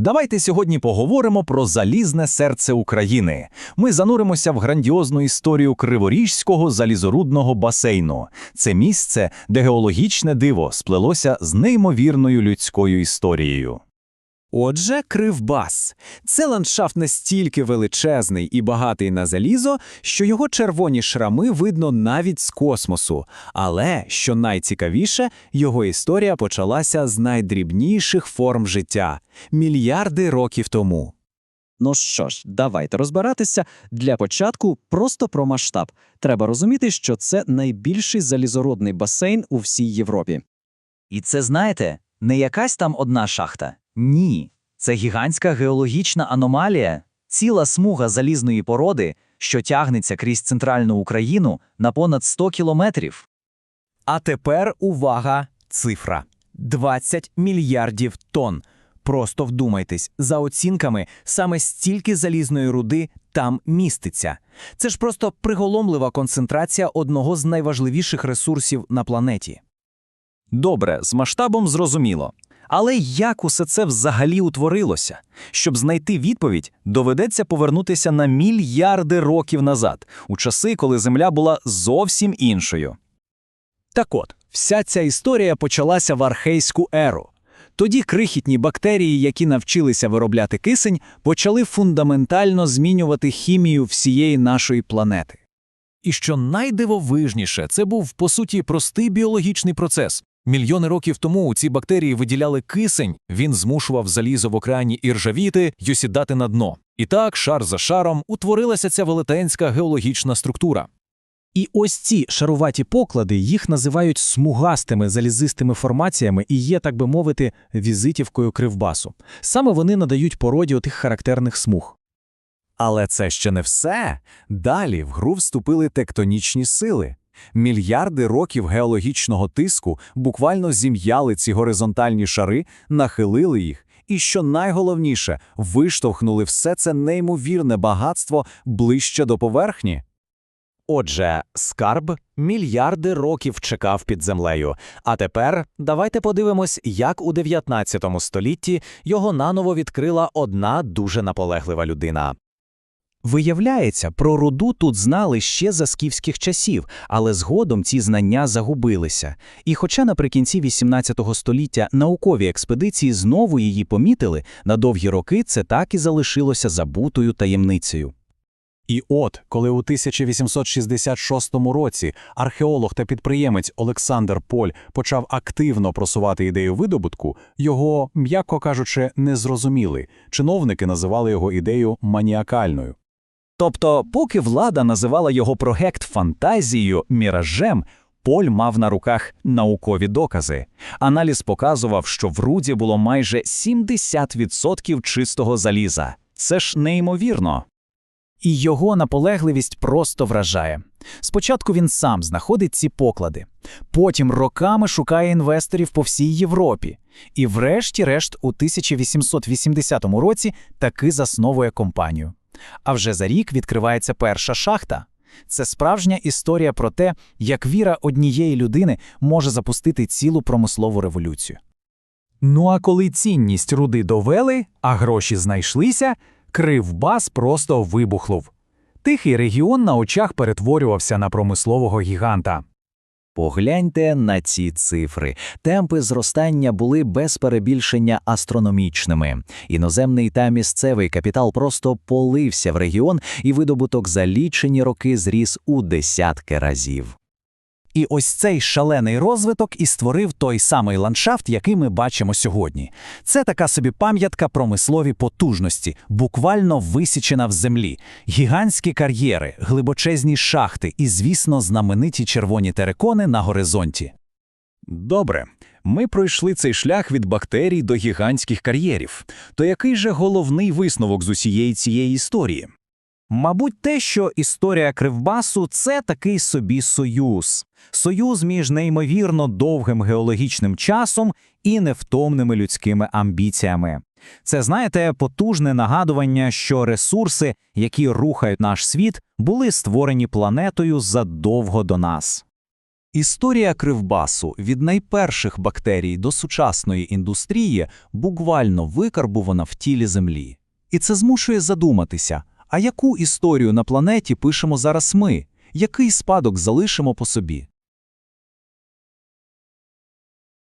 Давайте сьогодні поговоримо про залізне серце України. Ми зануримося в грандіозну історію Криворіжського залізорудного басейну. Це місце, де геологічне диво сплелося з неймовірною людською історією. Отже, Кривбас – це ландшафт настільки величезний і багатий на залізо, що його червоні шрами видно навіть з космосу. Але, що найцікавіше, його історія почалася з найдрібніших форм життя – мільярди років тому. Ну що ж, давайте розбиратися. Для початку просто про масштаб. Треба розуміти, що це найбільший залізорудний басейн у всій Європі. І це, знаєте, не якась там одна шахта. Ні. Це гігантська геологічна аномалія, ціла смуга залізної породи, що тягнеться крізь центральну Україну на понад 100 кілометрів. А тепер увага, цифра – 20 мільярдів тонн. Просто вдумайтесь, за оцінками, саме стільки залізної руди там міститься. Це ж просто приголомлива концентрація одного з найважливіших ресурсів на планеті. Добре, з масштабом зрозуміло. Але як усе це взагалі утворилося? Щоб знайти відповідь, доведеться повернутися на мільярди років назад, у часи, коли Земля була зовсім іншою. Так от, вся ця історія почалася в архейську еру. Тоді крихітні бактерії, які навчилися виробляти кисень, почали фундаментально змінювати хімію всієї нашої планети. І що найдивовижніше, це був по суті простий біологічний процес. Мільйони років тому ці бактерії виділяли кисень, він змушував залізо в океані іржавіти й осідати на дно. І так, шар за шаром, утворилася ця велетенська геологічна структура. І ось ці шаруваті поклади їх називають смугастими залізистими формаціями і є, так би мовити, візитівкою кривбасу. Саме вони надають породі отих характерних смуг. Але це ще не все. Далі в гру вступили тектонічні сили. Мільярди років геологічного тиску буквально зім'яли ці горизонтальні шари, нахилили їх, і, що найголовніше, виштовхнули все це неймовірне багатство ближче до поверхні. Отже, скарб мільярди років чекав під землею. А тепер давайте подивимось, як у 19 столітті його наново відкрила одна дуже наполеглива людина. Виявляється, про руду тут знали ще за скіфських часів, але згодом ці знання загубилися. І хоча наприкінці 18 століття наукові експедиції знову її помітили, на довгі роки це так і залишилося забутою таємницею. І от, коли у 1866 році археолог та підприємець Олександр Поль почав активно просувати ідею видобутку, його, м'яко кажучи, не зрозуміли. Чиновники називали його ідею маніакальною. Тобто, поки влада називала його проект фантазією, міражем, Поль мав на руках наукові докази. Аналіз показував, що в руді було майже 70% чистого заліза. Це ж неймовірно. І його наполегливість просто вражає. Спочатку він сам знаходить ці поклади, потім роками шукає інвесторів по всій Європі, і врешті-решт у 1880 році таки засновує компанію. А вже за рік відкривається перша шахта. Це справжня історія про те, як віра однієї людини може запустити цілу промислову революцію. Ну а коли цінність руди довели, а гроші знайшлися, Кривбас просто вибухнув. Тихий регіон на очах перетворювався на промислового гіганта. Погляньте на ці цифри. Темпи зростання були без перебільшення астрономічними. Іноземний та місцевий капітал просто полився в регіон, і видобуток за лічені роки зріс у десятки разів. І ось цей шалений розвиток і створив той самий ландшафт, який ми бачимо сьогодні. Це така собі пам'ятка промислові потужності, буквально висічена в землі, гігантські кар'єри, глибочезні шахти і, звісно, знамениті червоні терекони на горизонті. Добре, ми пройшли цей шлях від бактерій до гігантських кар'єрів. То який же головний висновок з усієї цієї історії? Мабуть, те, що історія Кривбасу це такий собі союз. Союз між неймовірно довгим геологічним часом і невтомними людськими амбіціями. Це, знаєте, потужне нагадування, що ресурси, які рухають наш світ, були створені планетою задовго до нас. Історія кривбасу від найперших бактерій до сучасної індустрії буквально викарбувана в тілі Землі. І це змушує задуматися, а яку історію на планеті пишемо зараз ми, який спадок залишимо по собі?